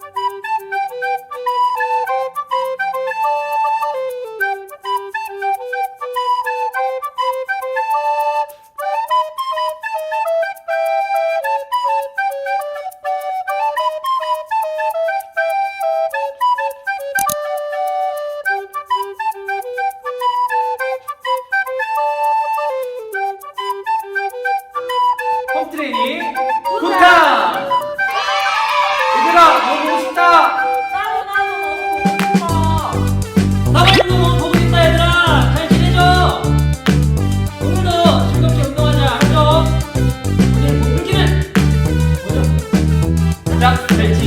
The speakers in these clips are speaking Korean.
Thank you.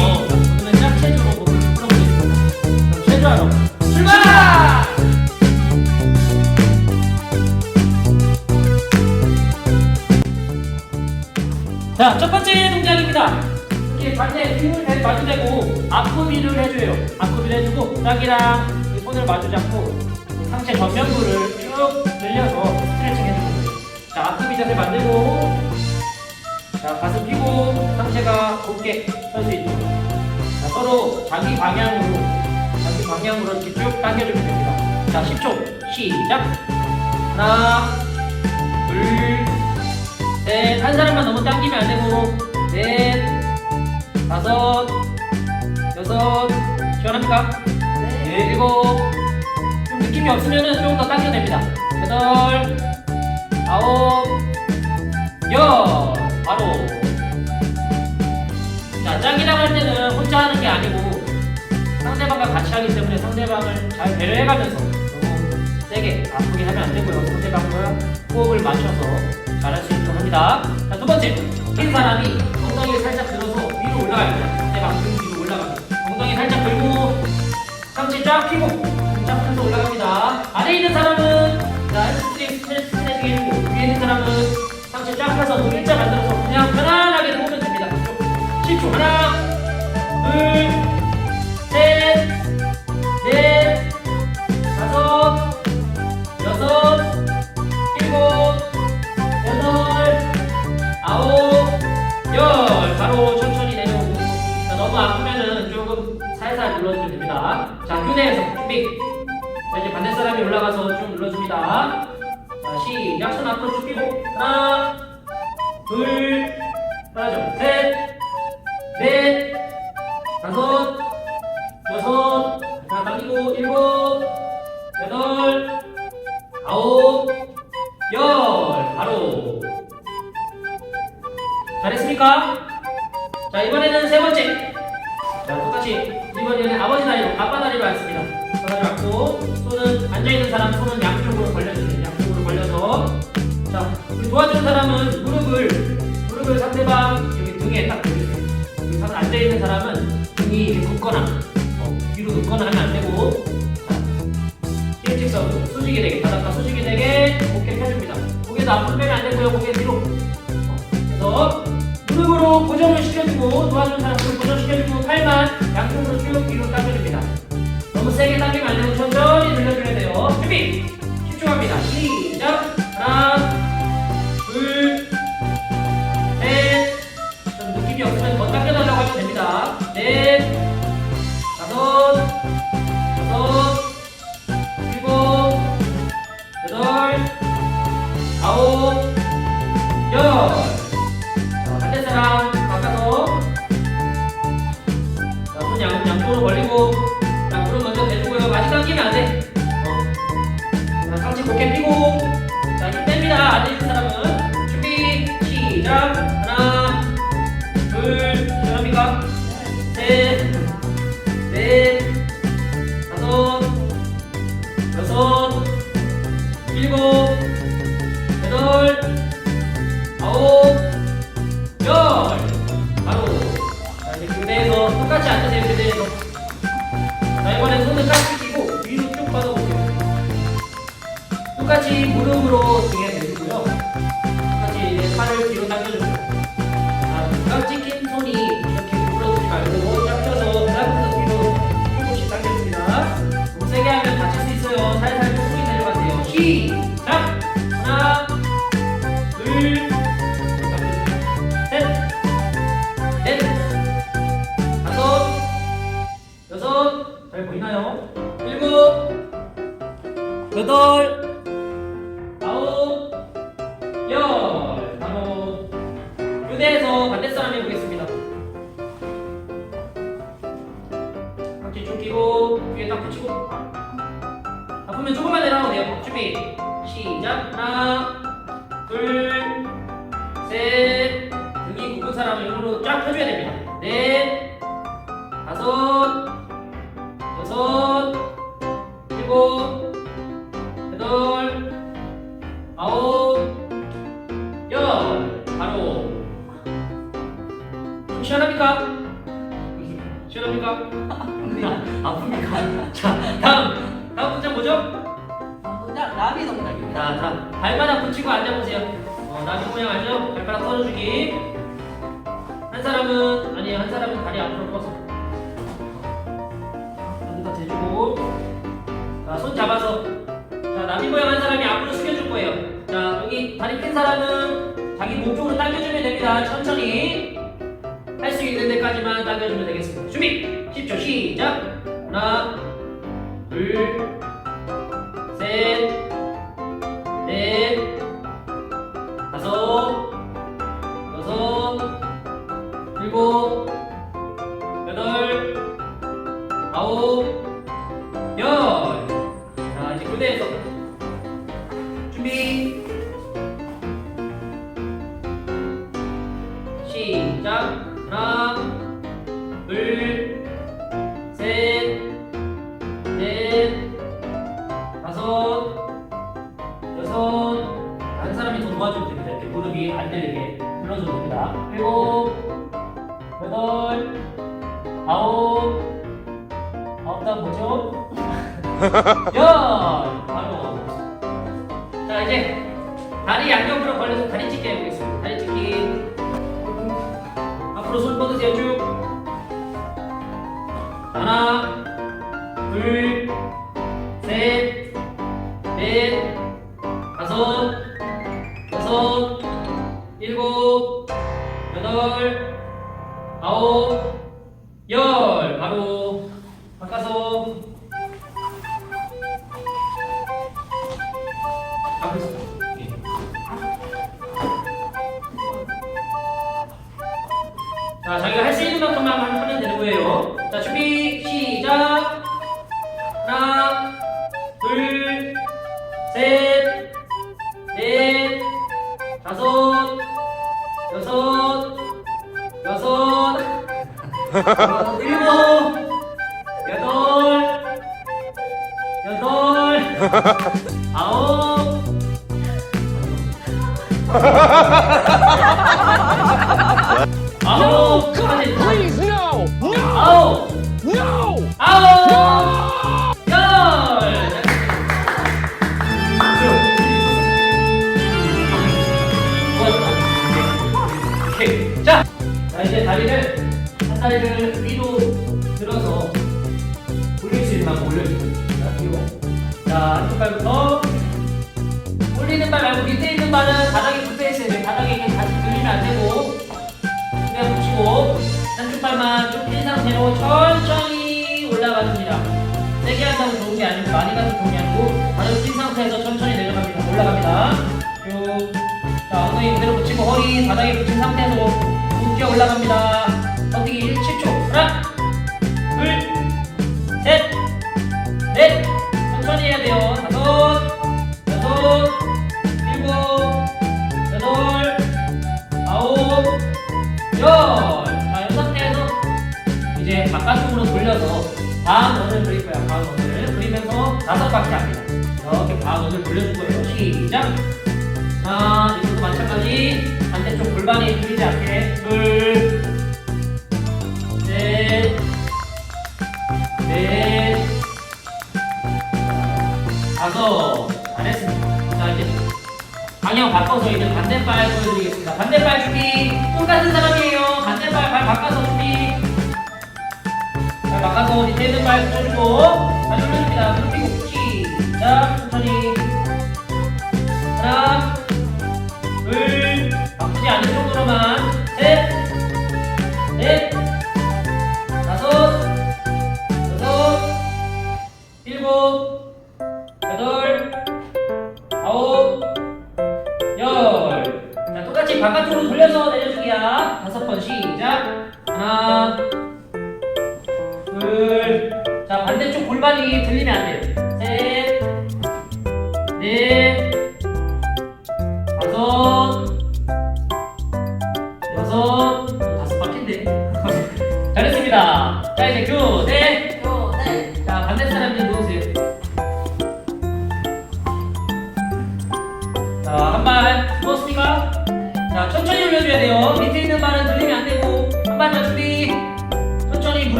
어! 자, 첫 번째 동작입니다. 이렇게 반대 힘을 대- 마주대고 앞구비를 해줘요. 앞구비를 해주고 짝이랑 이 손을 마주 잡고 상체 전면부를 쭉 늘려서 스트레칭 거예요. 자, 앞구비 자세 만들고 자, 가슴 펴고 상체가 곧게 설 수 있도록 자, 서로 자기 방향으로 자기 방향으로 이렇게 쭉 당겨주면 됩니다. 자, 10초 시작. 하나, 둘, 넷, 한 사람만 너무 당기면 안 되고, 넷, 다섯, 여섯, 시원합니까? 네, 일곱, 좀 느낌이 없으면은 조금 더 당겨도 됩니다. 여덟, 아홉, 열, 바로. 자, 짱이라고 할 때는 혼자 하는 게 아니고, 상대방과 같이 하기 때문에 상대방을 잘 배려해가면서 너무 세게 아프게 하면 안 되고요. 상대방과 호흡을 맞춰서 잘할 수 있도록 합니다. 자, 두 번째. 흰 사람이 엉덩이를 살짝 들어서 위로 올라갑니다. 상대방 등 위로 올라갑니다. 엉덩이 살짝 들고 상체 쫙 펴고 쫙 펴서 올라갑니다. 아래 있는 사람은 자, 스트레- 스트레칭 해주고 위에 있는 사람은 상체 쫙 펴서 눈 일자 만들어서 그냥 편안하게 누우면 됩니다. 10초. 하나, 둘, 셋, 넷, 다섯, 여섯, 일곱, 여덟, 아홉, 열. 바로 천천히 내려오고. 자, 너무 아프면은 조금 살살 눌러주면 됩니다. 자, 교대에서 준비. 자, 이제 반대 사람이 올라가서 쭉 눌러줍니다. 자, 시작. 손 앞으로 쭉 펴고. 하나, 둘, 하나, 셋, 넷, 다섯, 여섯, 하나 당기고 일곱, 여덟, 아홉, 열 바로 잘했습니까? 자 이번에는 세 번째 자 똑같이 이번에는 아버지 다리로 아빠 다리로 앉습니다 아빠 다리로 앉고 손은 앉아있는 사람 손은 양쪽으로 벌려주세요 벌려서 자 도와주는 사람은 무릎을 무릎을 상대방 여기 등에 딱 대주세요 여기 사람 앉아 있는 사람은 등이 이렇게 굽거나 어, 뒤로 눕거나 하면 안 되고 자 일직선으로 수직이 되게 바닥과 수직이 되게 고개 펴줍니다. 고개도 앞으로 빼면 안 되고요. 고개 뒤로. 어, 그래서 무릎으로 고정을 시켜주고 도와주는 사람 무릎 고정시켜주고 팔만 양쪽으로 쭉 뒤로 당겨줍니다. 너무 세게 당기면 안 되고 천천히 늘려줘야 돼요. 준비! 집중합니다. 시작! 하나, 좀 느낌이 없으면 더 당겨달라고 하면 됩니다. 넷, 다섯, 여섯, 일곱, 여덟, 아홉, 열. 자, 반대 사람 바꿔서. 양, 양쪽으로 벌리고. 자, 무릎 먼저 대주고요. 많이 당기면 안 돼. 뭐죠? 아, 그냥 나비 동작입니다. 자, 다 발바닥 붙이고 앉아보세요. 어, 나비 모양 알죠? 발바닥 떨어주기. 한 사람은 아니 한 사람은 다리 앞으로 뻗어. 여기다 대주고. 자, 손 잡아서. 자, 나비 모양 한 사람이 앞으로 숙여줄 거예요. 자, 여기 다리 핀 사람은 자기 목 쪽으로 당겨주면 됩니다. 천천히. 할 수 있는 데까지만 당겨주면 되겠습니다. 준비! 10초 시작! 하나, 둘, 셋, 아홉, 열. 바로 바꿔서 앞에서. 예. 자, 자기가 할 수 있는 만큼만 일곱, 여덟, 여덟, 아홉. 아홉, 아니, 한 다리를 위로 들어서 올릴 수 있는 만큼. 자, 위로. 자, 한쪽 발부터 올리는 발 말고 밑에 있는 발은 바닥에 붙어 있어야 돼요. 바닥에 이렇게 다시 들리면 안 되고 그냥 붙이고 한쪽 발만 좀핀 상태로 천천히 올라가줍니다. 세게 한다고 좋은 게 아니고 많이 가도 좋은 게 아니고 발을 핀 상태에서 천천히 내려갑니다. 올라갑니다. 쭉. 자, 엉덩이 그대로 붙이고 허리 바닥에 붙인 상태에서 웃겨 올라갑니다. 버티기 7초. 하나, 둘, 셋, 넷. 천천히 해야 돼요. 다섯, 여섯, 일곱, 여덟, 아홉, 열. 자, 이 상태에서 이제 바깥쪽으로 돌려서 방언을 그릴 거야. 방언을 그리면서 다섯 바퀴 합니다. 이렇게 방언을 돌려줄 거예요. 시작. 하나, 이것도 마찬가지. 반대쪽 골반이 들리지 않게. 둘, 다섯. 잘했습니다. 자, 이제 방향 바꿔서 이제 반대발 보여드리겠습니다. 반대발 준비. 똑같은 사람이에요. 반대발 발 바꿔서 준비. 발 바꿔서 밑에 있는 발 붙여주고 발 돌려줍니다. 그리고 시작. 천천히. 하나, 둘, 바쁘지 않은 정도로만.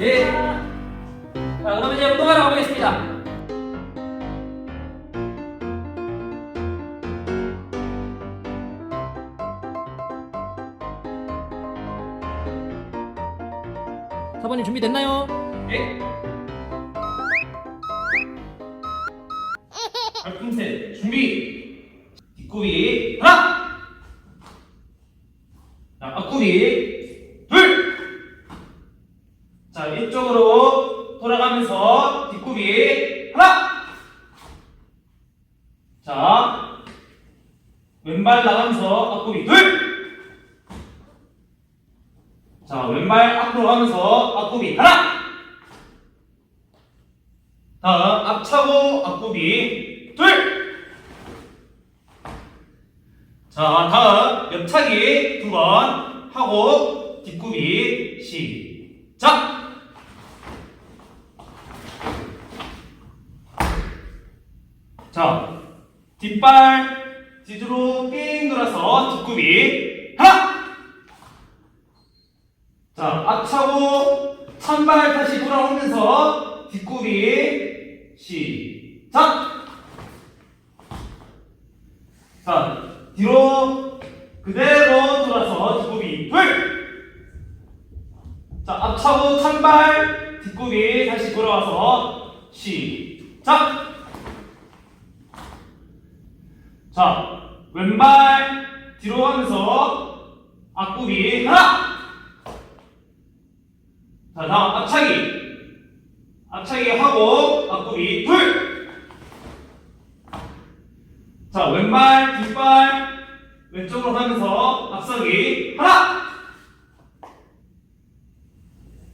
예. 자, 그러면 이제 운동하러 가보겠습니다. 사번님 준비됐나요? 예. 자, 다음 옆차기 두 번 하고 뒷구비 시작! 자, 뒷발 뒤로 삥 돌아서 뒷구비 하나! 자, 앞차고 찬발 다시 돌아오면서 뒷구비 시작! 자, 뒤로 그대로 돌아서 뒷굽이 풀. 자 앞차고 찬발 뒷굽이 다시 돌아와서 시작. 자 왼발 뒤로 가면서 앞굽이 하나. 자 다음 앞차기. 앞차기 하고 앞굽이 둘. 자, 왼발, 뒷발, 왼쪽으로 가면서 앞서기. 하나!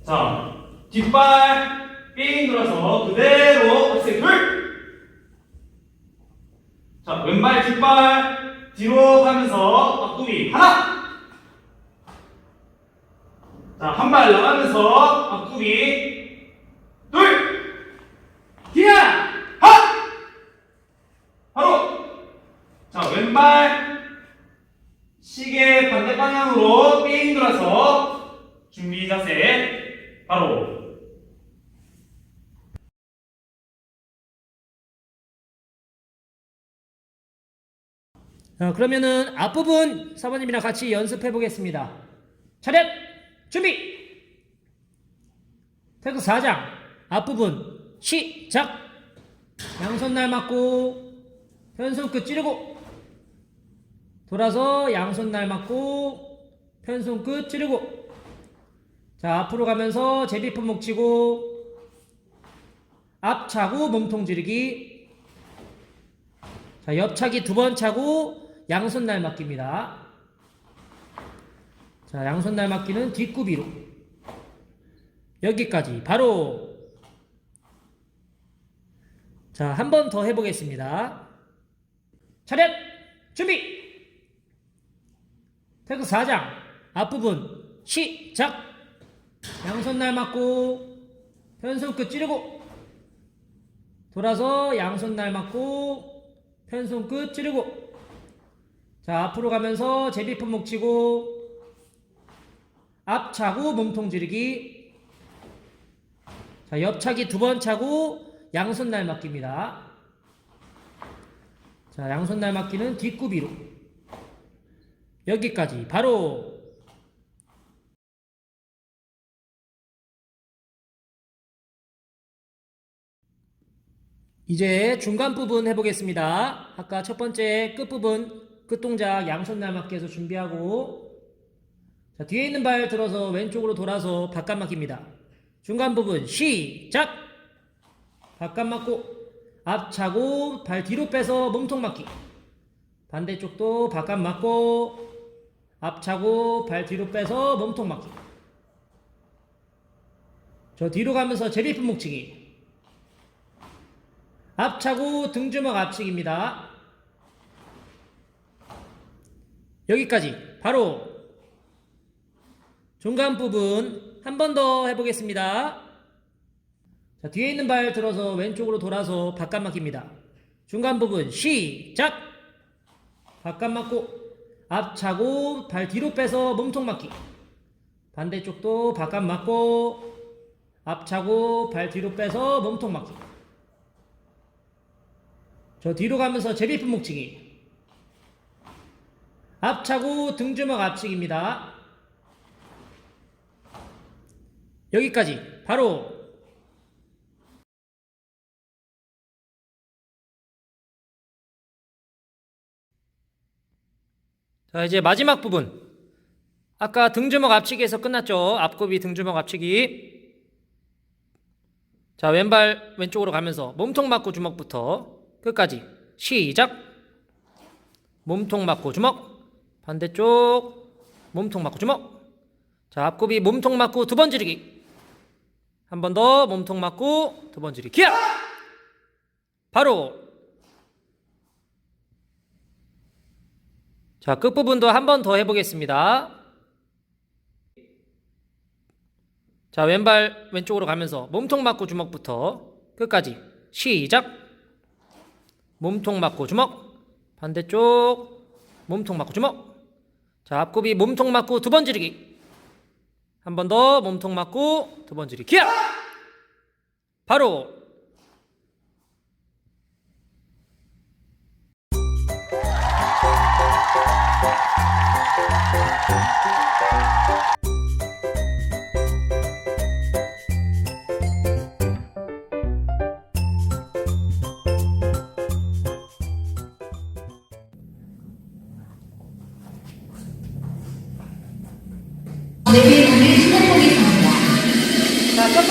자, 뒷발, 삥 돌아서 그대로 앞서기. 둘! 자, 왼발, 뒷발, 뒤로 가면서 앞구미. 하나! 자, 한 발 나가면서 앞구미. 둘! 자, 그러면은 앞부분 사모님이랑 같이 연습해 보겠습니다. 차렷! 준비! 태극 4장 앞부분 시작! 양손 날 맞고 편손 끝 찌르고 돌아서 양손 날 맞고 편손 끝 찌르고 자 앞으로 가면서 제비품 치고 앞 차고 몸통 지르기 자 옆차기 두 번 차고 양손 날 맞기입니다 자 양손 날 맞기는 뒷구비로 여기까지 바로 자, 한 번 더 해보겠습니다. 차렷! 준비! 태극 4장 앞부분 시작! 양손 날 맞고 편손 끝 찌르고 돌아서 양손 날 맞고 편손 끝 찌르고 자 앞으로 가면서 제비품 치고 앞 차고 몸통 지르기 자 옆 차기 두 번 차고 양손 날 맞기입니다. 자, 양손 날 맞기는 뒷구비로. 여기까지 바로 이제 중간 부분 해보겠습니다. 아까 첫 번째 끝 부분 끝 동작 양손 날 맞기 해서 준비하고 자, 뒤에 있는 발 들어서 왼쪽으로 돌아서 바깥 맞기입니다. 중간 부분 시작! 바깥 맞고 앞 차고 발 뒤로 빼서 몸통 맞기 반대쪽도 바깥 맞고 앞 차고 발 뒤로 빼서 몸통 맞기 저 뒤로 가면서 제비 품 목치기 앞 차고 등주먹 앞치기입니다 여기까지 바로 중간 부분 한 번 더 해보겠습니다 자, 뒤에 있는 발 들어서 왼쪽으로 돌아서 바깥 맞기입니다. 중간 부분 시작! 바깥 맞고 앞 차고 발 뒤로 빼서 몸통 맞기. 반대쪽도 바깥 맞고 앞 차고 발 뒤로 빼서 몸통 맞기. 저 뒤로 가면서 제비품 목치기. 앞 차고 등주먹 앞치기입니다. 여기까지 바로 자, 이제 마지막 부분. 아까 등주먹 앞치기에서 끝났죠. 앞굽이 등주먹 앞치기. 자, 왼발 왼쪽으로 가면서 몸통 맞고 주먹부터 끝까지. 시작. 몸통 맞고 주먹. 반대쪽 몸통 맞고 주먹. 자, 앞굽이 몸통 맞고 두 번 지르기. 한 번 더 몸통 맞고 두 번 지르기. 기야! 바로 자, 끝부분도 한 번 더 해보겠습니다. 자, 왼발 왼쪽으로 가면서 몸통 맞고 주먹부터 끝까지 시작. 몸통 맞고 주먹. 반대쪽 몸통 맞고 주먹. 자, 앞굽이 몸통 맞고 두 번 지르기. 한 번 더 몸통 맞고 두 번 지르기. 기야! 바로 자, 첫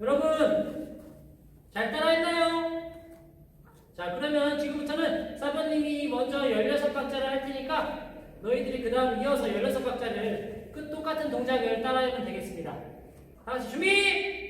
여러분 잘 따라했나요? 자 그러면 지금부터는 사번님이 먼저 16박자를 할 테니까 너희들이 그 다음 이어서 16박자를 그 똑같은 동작을 따라하면 되겠습니다. 다 같이 준비!